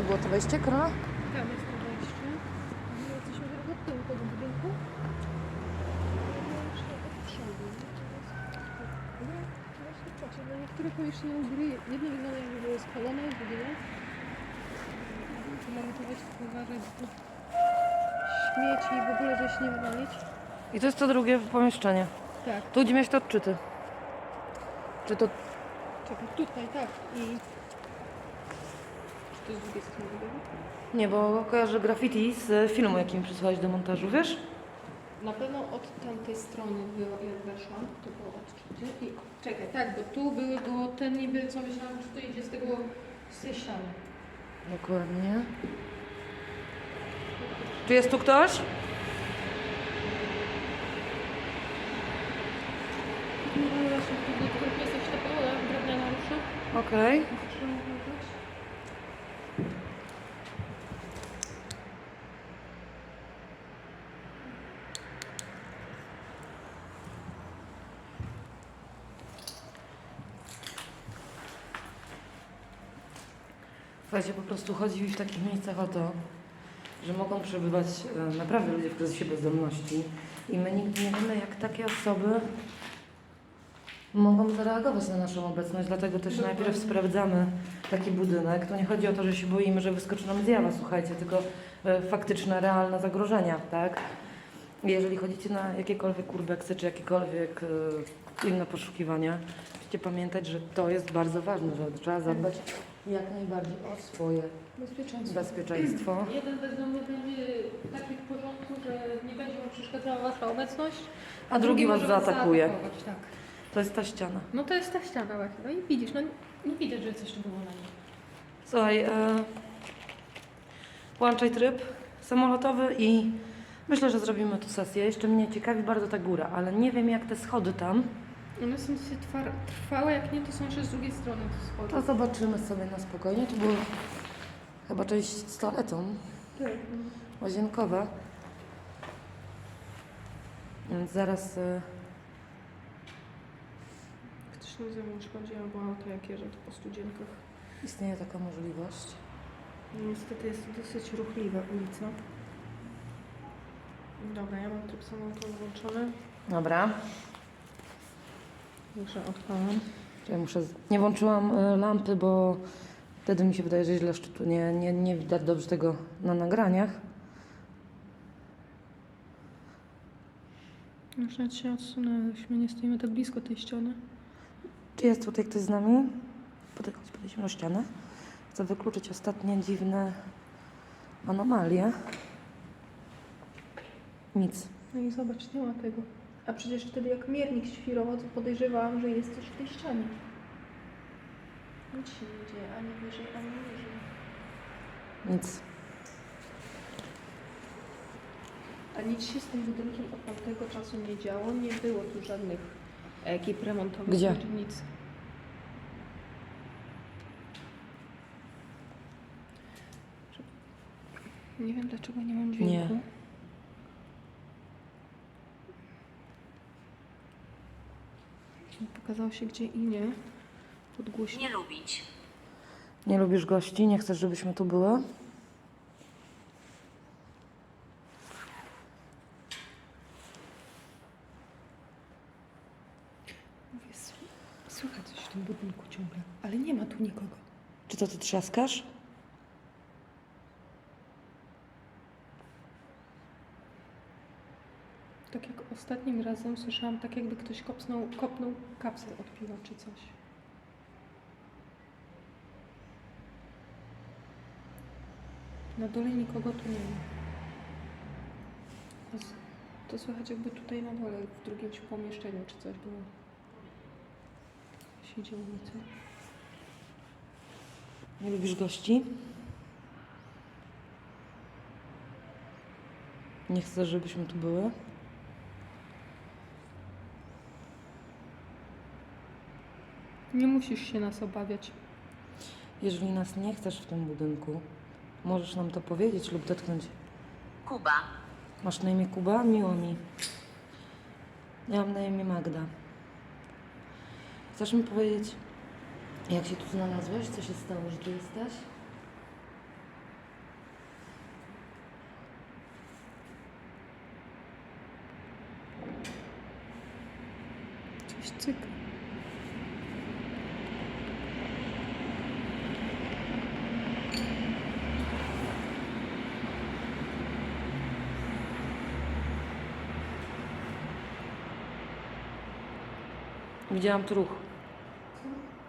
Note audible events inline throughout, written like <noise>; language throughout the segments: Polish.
Gdzie było to wejście, Karola? Tam jest to wejście. My jesteśmy od tyłu tego budynku. No, niektóre pomieszczenia u góry, jedno wygląda jakby było spalone, budynek. Tu mamy to wejście, uważać, bo śmieci i w ogóle coś nie wywalić. I to jest to drugie pomieszczenie. Tak, Tu, gdzie miałeś te odczyty. Czy to... czekaj, tutaj, tak. I... Czy było? Nie, bo kojarzę graffiti z filmu, jaki mi przysłałeś do montażu, wiesz? Na pewno od tamtej strony było, jak weszłam, to było odczyty. I czekaj, tak, bo tu były, bo ten niby, co myślałam, że to idzie z tego, z tej ściany. Dokładnie. Czy jest tu ktoś? No właśnie, tu jest drewniana rusza. Okej. Słuchajcie, po prostu chodzi w takich miejscach o to, że mogą przebywać e, naprawdę ludzie w kryzysie bezdomności i my nigdy nie wiemy, jak takie osoby mogą zareagować na naszą obecność, dlatego też najpierw sprawdzamy taki budynek. To nie chodzi o to, że się boimy, że wyskoczy nam zjawa, słuchajcie, tylko e, faktyczne, realne zagrożenia, tak? Jeżeli chodzicie na jakiekolwiek urbeksy czy jakiekolwiek e, inne poszukiwania, musicie pamiętać, że to jest bardzo ważne, że trzeba zadbać jak najbardziej o swoje Bezpieczeństwo. bezpieczeństwo. Jeden bezdomny będzie taki w porządku, że nie będzie mu przeszkadzała wasza obecność, A drugi was może zaatakuje. zaatakować, Tak. To jest ta ściana. No to jest ta ściana właśnie. No i widzisz, no nie widać, że coś tu było na niej. Słuchaj, e, włączaj tryb samolotowy i myślę, że zrobimy tu sesję. Jeszcze mnie ciekawi bardzo ta góra, ale nie wiem jak te schody tam. One są dosyć trwałe, jak nie, to są jeszcze z drugiej strony te schody. To zobaczymy sobie na spokojnie. Tu była chyba część z toaletą Tak. łazienkowa. Więc zaraz e, Ktoś na zewnątrz chodzi albo auto jak jeżdżą po studzienkach. istnieje taka możliwość. Niestety jest to dosyć ruchliwa ulica. Dobra, ja mam tryb samolotowy włączony. Dobra. Muszę odpalam. Ja muszę z... Nie włączyłam e, lampy, bo wtedy mi się wydaje, że źle szczytu. Nie, nie, nie widać dobrze tego na nagraniach. Muszę się odsunę, żeśmy nie stoimy tak blisko tej ściany. Czy jest tutaj ktoś z nami? Podaj- chodź, Podejdźmy do ściany. Chcę wykluczyć ostatnie dziwne anomalie. Nic. No i zobacz, nie ma tego. A przecież wtedy jak miernik świrował, to podejrzewałam, że jest coś w tej ścianie. Nic się nie dzieje, ani wyżej, ani niżej. Nic. A nic się z tym budynkiem od tamtego czasu nie działo. Nie było tu żadnych ekip remontowych. Gdzie? czy Nic. Nie wiem dlaczego nie mam dźwięku. Nie. Pokazało się gdzie i nie. Podgłośnie. Nie lubić. Nie lubisz gości? Nie chcesz, żebyśmy tu były? Mówię, słychać coś w tym budynku ciągle, ale nie ma tu nikogo. Czy to ty trzaskasz? Tak jak ostatnim razem słyszałam, tak jakby ktoś kopnął, kopnął kapsel od piwa czy coś. Na dole nikogo tu nie ma. To, słychać jakby tutaj na dole, w drugim pomieszczeniu czy coś było. Się działo co? Nie lubisz gości? Nie chcesz, żebyśmy tu były? Nie musisz się nas obawiać. Jeżeli nas nie chcesz w tym budynku, możesz nam to powiedzieć lub dotknąć. Kuba. Masz na imię Kuba? Miło mi. Ja mam na imię Magda. Chcesz mi powiedzieć, jak się tu znalazłeś? Co się stało, że tu jesteś? Coś cykl. Widziałam tu ruch.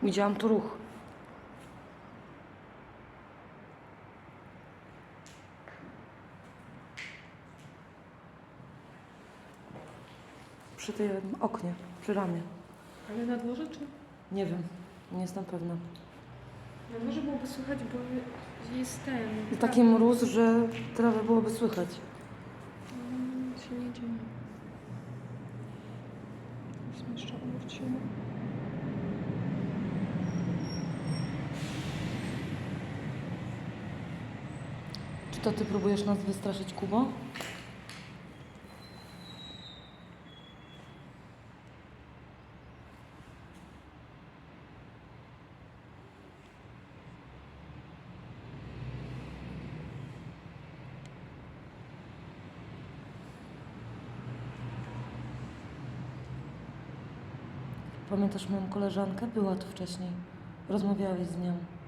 Widziałam tu ruch. Przy tym oknie, przy ramie. Ale na dworze czy? Nie wiem, nie jestem pewna. Na dworze byłoby słychać, bo jest ten. I taki mróz, że trawę byłoby słychać. Mm, się nie dzieje. Musimy jeszcze obrócimy. Czy to ty próbujesz nas wystraszyć, Kubo? Pamiętasz moją koleżankę? Była tu wcześniej. Rozmawiałeś z nią.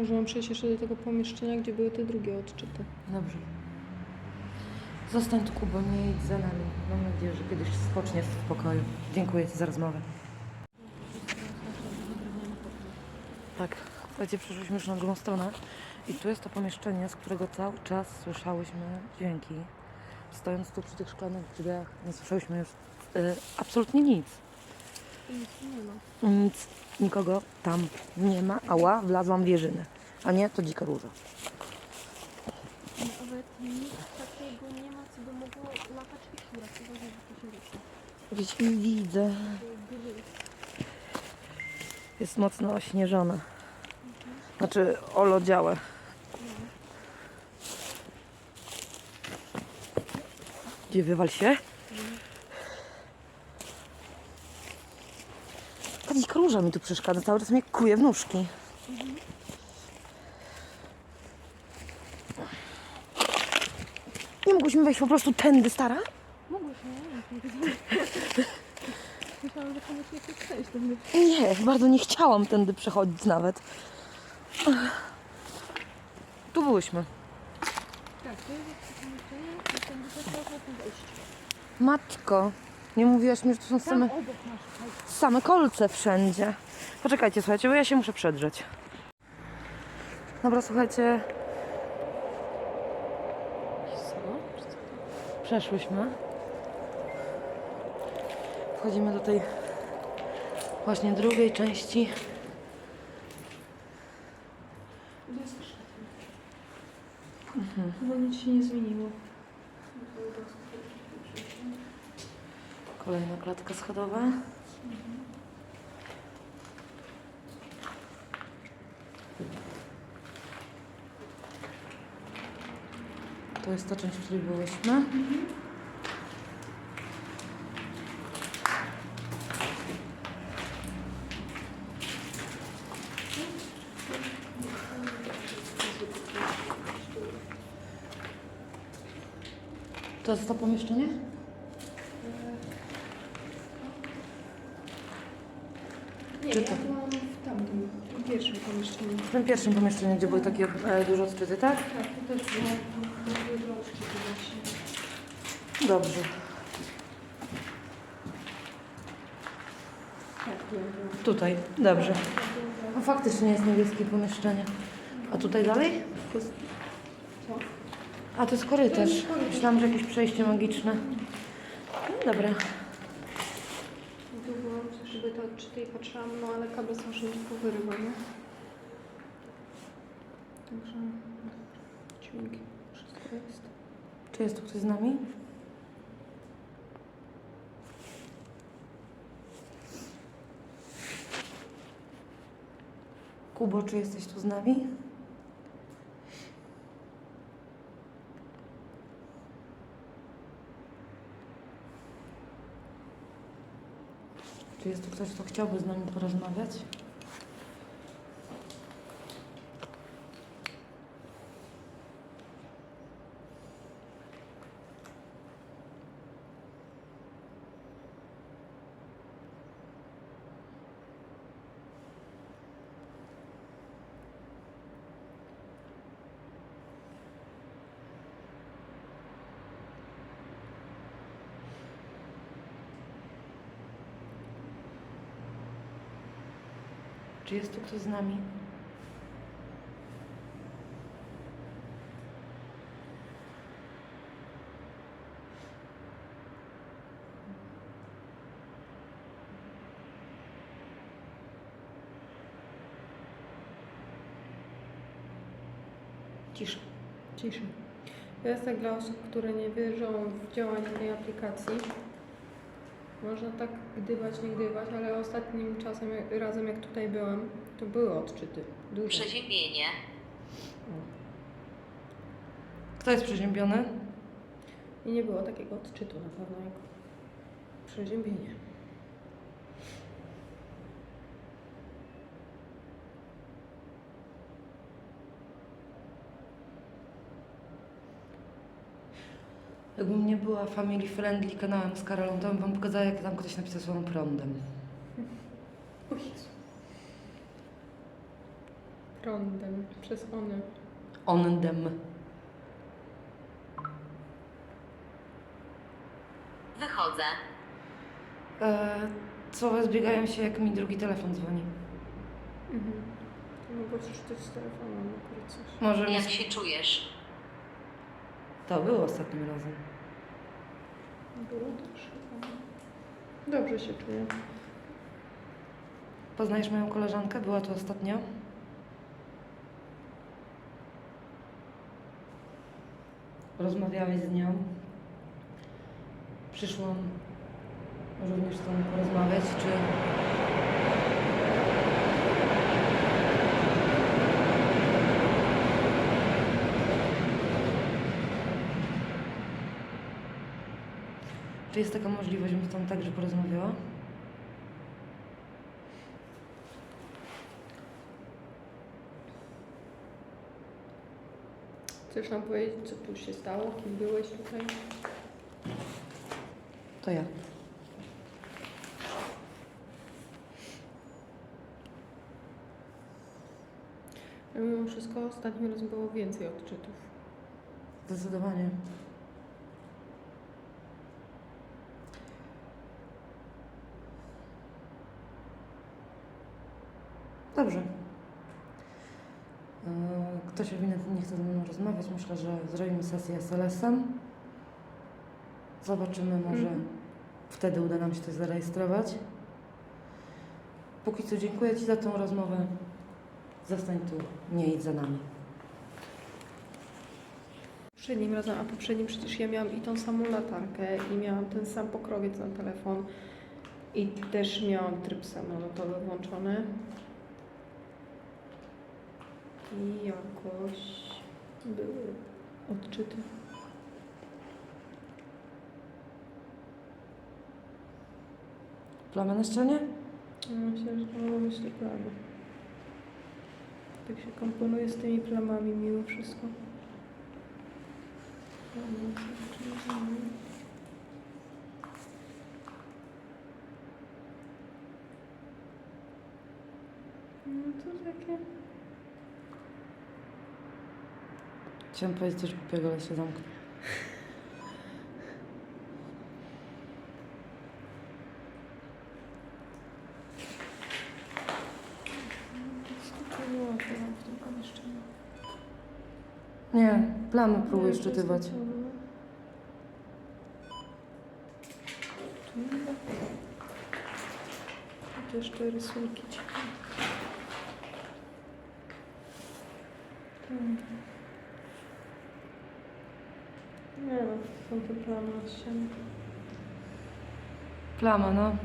Może mam przejść jeszcze do tego pomieszczenia, gdzie były te drugie odczyty. Dobrze. Zostań tu, Kubo, nie idź za nami. Mam nadzieję, że kiedyś spoczniesz w pokoju. Dziękuję Ci za rozmowę. Tak, słuchajcie, przeszliśmy już na drugą stronę i tu jest to pomieszczenie, z którego cały czas słyszałyśmy dźwięki. Stojąc tu przy tych szklanych drzwiach, nie słyszałyśmy już y, absolutnie nic. Nic nie ma. Nic, nikogo tam nie ma. Ała, wlazłam w jeżynę. A nie, to dzika róża. Nawet nic takiego nie ma, co by mogło latać i szurać. Uważaj, że to się rusza. Gdzieś widzę. Jest mocno ośnieżona. Znaczy olodziałe. Gdzie wywal się? Ta dzika róża mi tu przeszkadza. Cały czas mnie kuje w nóżki. Nie mogłyśmy wejść po prostu tędy, stara? Nie. <laughs> Myślałam, że koniecznie chcesz przejść do mnie. Nie, bardzo nie chciałam tędy przechodzić nawet. Tu byłyśmy. Tak, to jest tu wejść. Matko, nie mówiłaś mi, że to są same, same kolce wszędzie. Poczekajcie, słuchajcie, bo ja się muszę przedrzeć. Dobra, słuchajcie, przeszłyśmy. Wchodzimy do tej właśnie drugiej części. Szatan. Chyba nic się nie zmieniło. Kolejna klatka schodowa. To jest ta część, w której byłyśmy. To jest to pomieszczenie? Nie, Czy ja to- byłam w tamtym, w pierwszym pomieszczeniu. W tym pierwszym pomieszczeniu, gdzie były takie e, duże odczyty, tak? Tak, to też było, były odczyty właśnie. Dobrze. Tak, byłem. Tutaj, dobrze. No faktycznie jest niebieskie pomieszczenie. A tutaj dalej? Co? A to jest korytarz. To jest korytarz. Myślałam, że jakieś przejście magiczne. No dobra. Tu byłam, żeby to patrzyłam, no ale kable są wszędzie powyrywane. Także dźwięki, wszystko jest. Czy jest tu ktoś z nami? Kubo, czy jesteś tu z nami? Czy jest tu ktoś, kto chciałby z nami porozmawiać? Czy jest tu ktoś z nami? Cisza. Cisza. Tak dla osób, które nie wierzą w działanie tej aplikacji. Można tak gdybać, nie gdybać, ale ostatnim czasem, razem jak tutaj byłam, to były odczyty. Duże. Przeziębienie. Kto jest przeziębiony? I nie było takiego odczytu na pewno jak przeziębienie. Jakbym nie była family friendly kanałem z Karolą, to bym wam pokazała, jak tam ktoś napisał słowem prądem. O Jezu. Prądem, przez one. Ondem. Wychodzę. E, słowa zbiegają się, jak mi drugi telefon dzwoni. Mhm. To mogło przeczytać z telefonu akurat coś. Może mi... Jak się czujesz? To było ostatnim razem. Było też chyba. Dobrze się czuję. Poznajesz moją koleżankę? Była tu ostatnio. Rozmawiałeś z nią. Przyszłam również z tobą porozmawiać, czy... Czy jest taka możliwość, bym z tą także porozmawiała? Chcesz nam powiedzieć, co tu się stało? Kim byłeś tutaj? To ja. Mimo wszystko ostatnim razem było więcej odczytów. Zdecydowanie. Dobrze. Yy, Ktoś ewidentnie nie chce ze mną rozmawiać. Myślę, że zrobimy sesję SLS-em. Zobaczymy, może Mhm. wtedy uda nam się coś zarejestrować. Póki co dziękuję Ci za tą rozmowę. Zostań tu, nie idź za nami. Poprzednim razem, a poprzednim przecież ja miałam i tą samą latarkę i miałam ten sam pokrowiec na telefon i też miałam tryb samolotowy włączony. I jakoś były odczyty. Plamy na ścianie? Myślę, że to myślę plamy. Tak się komponuje z tymi plamami mimo wszystko. Plamy. No to takie... Chciałam powiedzieć coś głupiego, ale się zamknę. Nie, plamy próbuję szczytywać. Tu jeszcze rysunki ciekawe. Hmm. Nie no, to są te plamy na ścianie. Plama, no.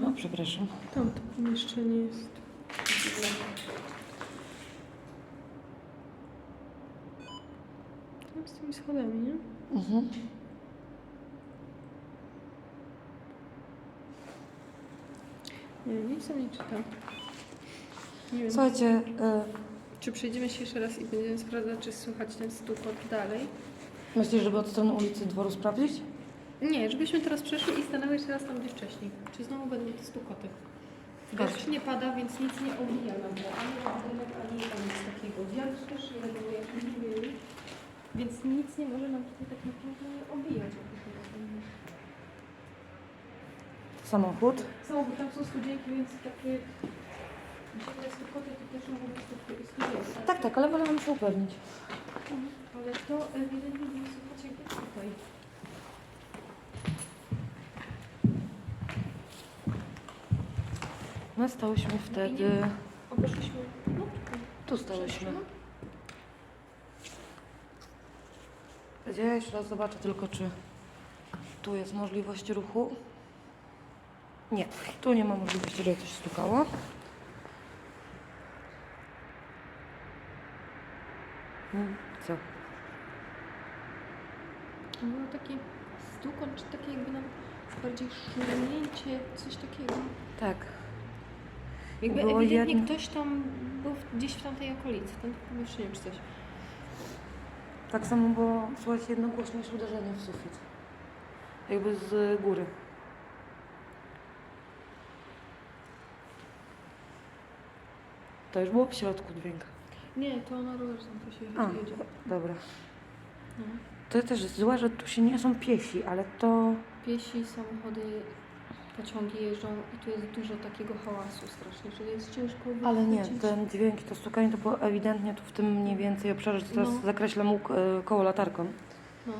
No, przepraszam. Tam to pomieszczenie jest. Tam z tymi schodami, nie? Mhm. Nie czytam. Nie wiem. Słuchajcie, e, Czy przejdziemy się jeszcze raz i będziemy sprawdzać, czy słychać ten stukot dalej? myślisz, żeby od strony ulicy dworu sprawdzić? Nie, żebyśmy teraz przeszli i stanęły jeszcze raz tam gdzieś wcześniej. Czy znowu będą te stukoty? Deszcz nie pada, więc nic nie obija nam go. Ani na budynek, ani tam nic takiego. Wiatr też nie reaguje, jak nie. Więc nic nie może nam tutaj tak naprawdę obijać. jak to. Samochód. Samochód, tam są studzienki, więc takie... Tak, tak, ale wolałam się upewnić. Ale to ewidentnie nie jest tutaj. My stałyśmy wtedy... Obeszliśmy... No. Tu stałyśmy. Ja jeszcze raz zobaczę tylko, czy tu jest możliwość ruchu. Nie, tu nie ma możliwości, żeby coś stukało. Mm, Co? Było takie stukot, czy takie jakby nam bardziej szurnięcie, coś takiego. Tak. Jakby Było ewidentnie jedno- ktoś tam był w- gdzieś w tamtej okolicy, w tamtym pomieszczeniu czy coś. Tak samo było słychać jednogłośnie niż uderzenie w sufit. Jakby z góry. To już było w środku dźwięk. Nie, to na rowerze tam to się A, jedzie. dobra. No. To też złe, że tu się nie są piesi, ale to... Piesi, samochody, pociągi jeżdżą i tu jest dużo takiego hałasu strasznie, że jest ciężko Ale nie, ten dźwięk to stukanie to było ewidentnie tu w tym mniej więcej obszarze, że teraz No. zakreślam łuk, y, koło latarką. No.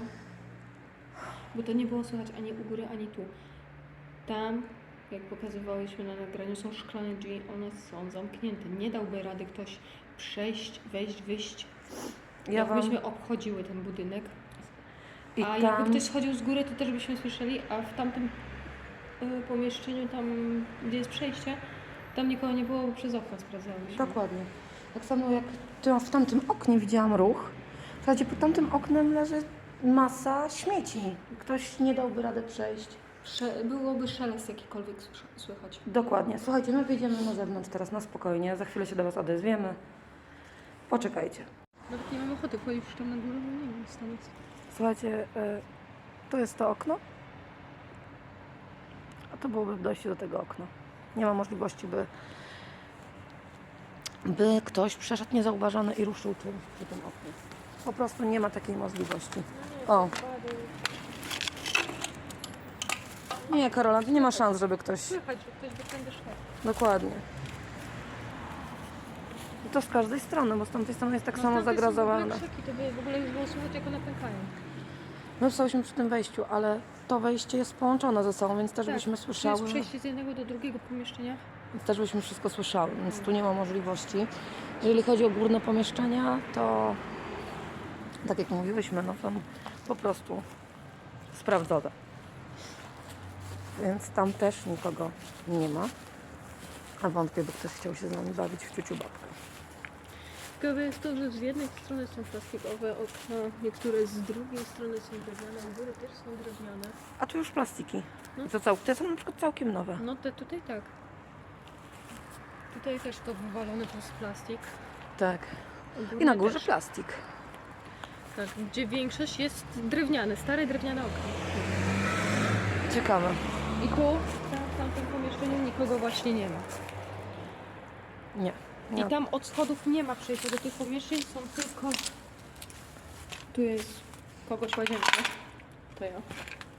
Bo to nie było słychać ani u góry, ani tu. Tam, jak pokazywałyśmy na nagraniu, są szklane drzwi, one są zamknięte. Nie dałby rady ktoś przejść, wejść, wyjść. Ja wam... Jakbyśmy obchodziły ten budynek, I a tam... jakby ktoś schodził z góry, to też byśmy słyszeli, a w tamtym y, pomieszczeniu, tam gdzie jest przejście, tam nikogo nie było, bo przez okno sprawdzałyśmy. Dokładnie. Tak samo jak w tamtym oknie widziałam ruch. Słuchajcie, pod tamtym oknem leży masa śmieci. Ktoś nie dałby rady przejść. Byłoby szelest jakikolwiek słychać. Dokładnie. Słuchajcie, my wyjdziemy na zewnątrz teraz na spokojnie. Za chwilę się do Was odezwiemy. Poczekajcie. Nawet nie mam ochoty wchodzić już tam na górę, bo nie wiem, co tam jest. Słuchajcie, y, to jest to okno. A to byłoby dojście do tego okna. Nie ma możliwości, by, by ktoś przeszedł niezauważony i ruszył przy tym oknie. Po prostu nie ma takiej możliwości. O. Nie, Karola, nie ma szans, żeby ktoś... Słychać, że ktoś by tędy szedł. Dokładnie. I to z każdej strony, bo z tamtej strony jest tak No, samo tamtej są w ogóle zagrazowane. krzyki, to by w ogóle już było słychać, jak one pękają. My stałyśmy przy tym wejściu, ale to wejście jest połączone ze sobą, więc też Tak, byśmy słyszały. jest przejście z jednego do drugiego pomieszczenia. Więc też byśmy wszystko słyszały, więc tu nie ma możliwości. Jeżeli chodzi o górne pomieszczenia, to tak jak mówiłyśmy, no tam po prostu sprawdzone. Więc tam też nikogo nie ma. A wątpię, by ktoś chciał się z nami bawić w ciuciu babkę. Ciekawe jest to, że z jednej strony są plastikowe okna, niektóre z drugiej strony są drewniane, a góry też są drewniane. A tu już plastiki. No. To, cał- te są na przykład całkiem nowe. No te tutaj tak. Tutaj też to wywalone jest plastik. Tak. I na górze też. plastik. Tak, gdzie większość jest drewniane, stare drewniane okna. Ciekawe. I tu, tam, w tamtym pomieszczeniu nikogo właśnie nie ma. Nie. I tam od schodów nie ma przejścia do tych pomieszczeń, są tylko... Tu jest kogoś łazienka. To ja.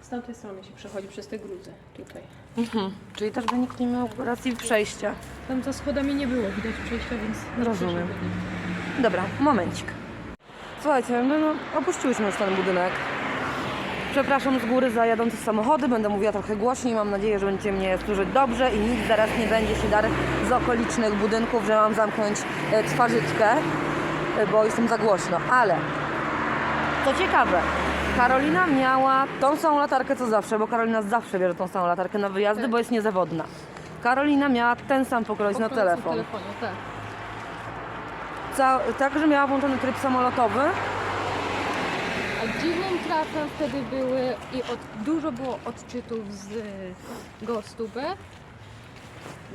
Z tamtej strony się przechodzi przez te gruzy. Tutaj. Mhm. Czyli też by nikt nie miał racji przejścia. Tam za schodami nie było widać przejścia, więc... nie Rozumiem. Dobra, momencik. Słuchajcie, no, no opuściłyśmy już ten budynek. Przepraszam z góry za jadące samochody, będę mówiła trochę głośniej, mam nadzieję, że będziecie mnie słyszeć dobrze i nikt zaraz nie będzie się dar z okolicznych budynków, że mam zamknąć e, twarzyczkę, e, bo jestem za głośno. Ale, co ciekawe, Karolina miała tą samą latarkę co zawsze, bo Karolina zawsze bierze tą samą latarkę na wyjazdy, Tak. bo jest niezawodna. Karolina miała ten sam pokroić na telefon. telefonie, tak. Ca- także miała włączony tryb samolotowy. Dziwnym trafem wtedy były i od, dużo było odczytów z Gostube.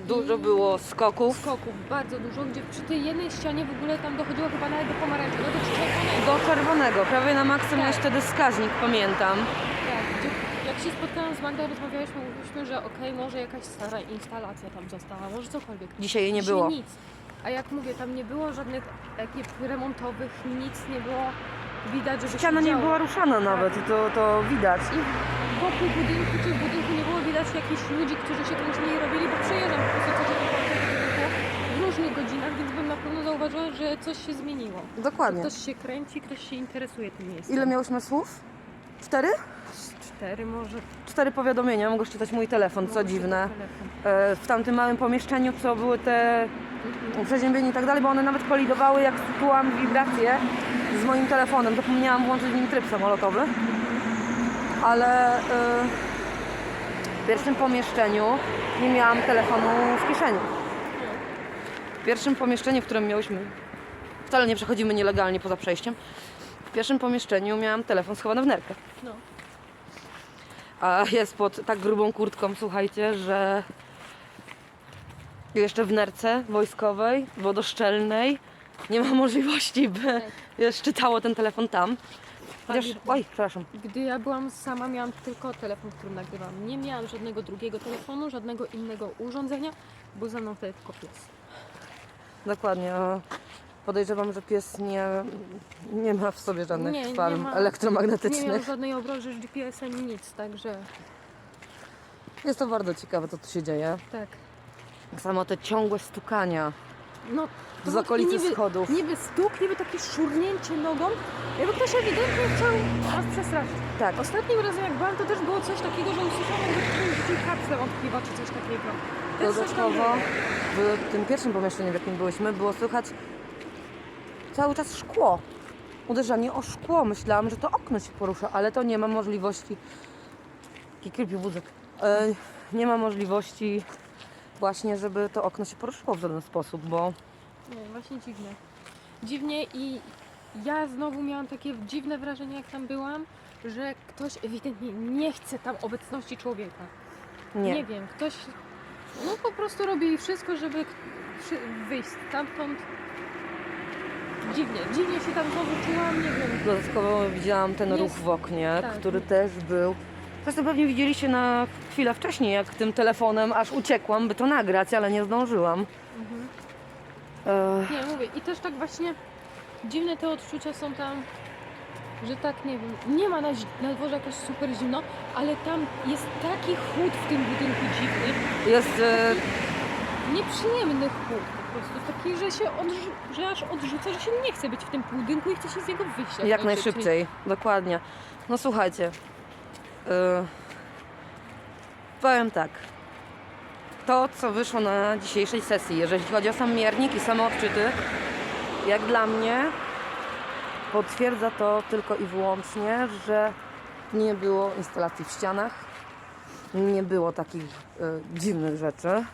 Dużo było skoków. Skoków, bardzo dużo, gdzie przy tej jednej ścianie w ogóle tam dochodziło chyba nawet do pomarańczowego czy czerwonego. Do czerwonego, prawie na miałeś Tak. wtedy wskaźnik, pamiętam. Tak, gdzie jak się spotkałam z Magdą, rozmawialiśmy, mówiliśmy, że okej, może jakaś stara instalacja tam została, może cokolwiek. Dzisiaj jej nie Dzisiaj było. nic. A jak mówię, tam nie było żadnych ekip remontowych, nic nie było widać, żeby Ściana nie była ruszana nawet i to, to widać. I wokół budynku czy w budynku nie było widać jakichś ludzi, którzy się kręcili i robili, bo przejeżdżam po prostu codziennie budynku w różnych godzinach, więc bym na pewno zauważyła, że coś się zmieniło. Dokładnie. Ktoś się kręci, ktoś się interesuje tym miejscem. Ile miałyśmy słów? Cztery? Cztery może. Cztery powiadomienia, mogę czytać mój telefon, co Może dziwne. E, W tamtym małym pomieszczeniu, co były te przeziębienie i tak dalej, bo one nawet kolidowały, jak czułam wibracje z moim telefonem. Zapomniałam włączyć nim tryb samolotowy. Ale e, w pierwszym pomieszczeniu nie miałam telefonu w kieszeni. W pierwszym pomieszczeniu, w którym miałyśmy... Wcale nie przechodzimy nielegalnie poza przejściem. W pierwszym pomieszczeniu miałam telefon schowany w nerkę. No. A jest pod tak grubą kurtką, słuchajcie, że jeszcze w nerce wojskowej, wodoszczelnej nie ma możliwości, by wiesz, czytało ten telefon tam. Chociaż, oj, przepraszam. Gdy ja byłam sama, miałam tylko telefon, którym nagrywam. Nie miałam żadnego drugiego telefonu, żadnego innego urządzenia, bo za mną wtedy tylko pies. Dokładnie. Podejrzewam, że pies nie, nie ma w sobie żadnych Nie, nie ma. Nie elektromagnetycznych. miałam żadnej obroży z GPS-em, nic, także Jest to bardzo ciekawe, co tu się dzieje. tak. Tak samo te ciągłe stukania No, z okolicy niby, schodów. Niby stuk, niby takie szurnięcie nogą, jakby ktoś ewidentnie chciał nas przestraszyć. Tak, Ostatnim razem jak byłam, to też było coś takiego, że usłyszałam jakby ktoś rzucił kapsle wątpliwa, czy coś takiego. Też Dodatkowo w tym pierwszym pomieszczeniu, w jakim byliśmy, było słychać cały czas szkło. Uderzanie o szkło. Myślałam, że to okno się porusza, ale to nie ma możliwości. Creepy wózek. E, nie ma możliwości właśnie, żeby to okno się poruszyło w żaden sposób, bo Nie, właśnie dziwne. Dziwnie i ja znowu miałam takie dziwne wrażenie, jak tam byłam, że ktoś ewidentnie nie chce tam obecności człowieka. nie. Nie wiem, ktoś no po prostu robi wszystko, żeby wyjść stamtąd. Dziwnie, dziwnie się tam znowu czułam, nie wiem. Dodatkowo widziałam ten Jest. ruch w oknie, Tak. który też był. Zresztą pewnie widzieliście na chwilę wcześniej, jak tym telefonem aż uciekłam, by to nagrać, ale nie zdążyłam. Mhm. E, Nie, mówię, i też tak właśnie dziwne te odczucia są tam, że tak nie wiem, nie ma na, na dworze jakoś super zimno, ale tam jest taki chłód w tym budynku dziwny, jest e, nieprzyjemny chłód po prostu, taki, że się odrzu- że aż odrzuca, że się nie chce być w tym budynku i chce się z niego wyjść Jak najszybciej, dokładnie. No słuchajcie, powiem tak. To, co wyszło na dzisiejszej sesji, jeżeli chodzi o sam miernik i same odczyty, jak dla mnie potwierdza to tylko i wyłącznie, że nie było instalacji w ścianach, nie było takich yy, dziwnych rzeczy.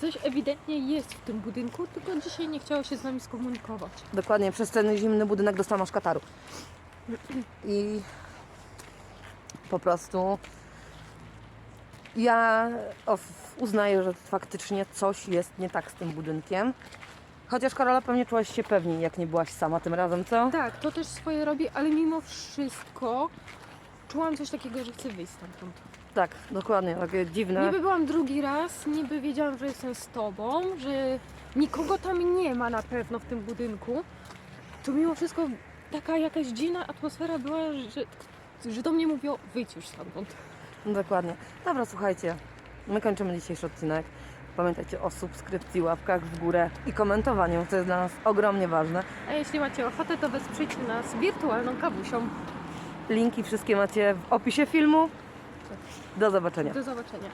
Coś ewidentnie jest w tym budynku, tylko dzisiaj nie chciało się z nami skomunikować. Dokładnie, przez ten zimny budynek dostałam aż kataru. I po prostu ja uznaję, że faktycznie coś jest nie tak z tym budynkiem. Chociaż Karola pewnie czułaś się pewniej, jak nie byłaś sama tym razem, co? Tak, to też swoje robi, ale mimo wszystko czułam coś takiego, że chcę wyjść stamtąd. Tak, dokładnie, takie dziwne. Niby byłam drugi raz, niby wiedziałam, że jestem z tobą, że nikogo tam nie ma na pewno w tym budynku. To mimo wszystko taka jakaś dziwna atmosfera była, że, że do mnie mówią, wyjdź już stamtąd. Dokładnie. Dobra, słuchajcie, my kończymy dzisiejszy odcinek. Pamiętajcie o subskrypcji, łapkach w górę i komentowaniu, to jest dla nas ogromnie ważne. A jeśli macie ochotę, to wesprzyjcie nas wirtualną kawusią. Linki wszystkie macie w opisie filmu. Do zobaczenia. Do zobaczenia.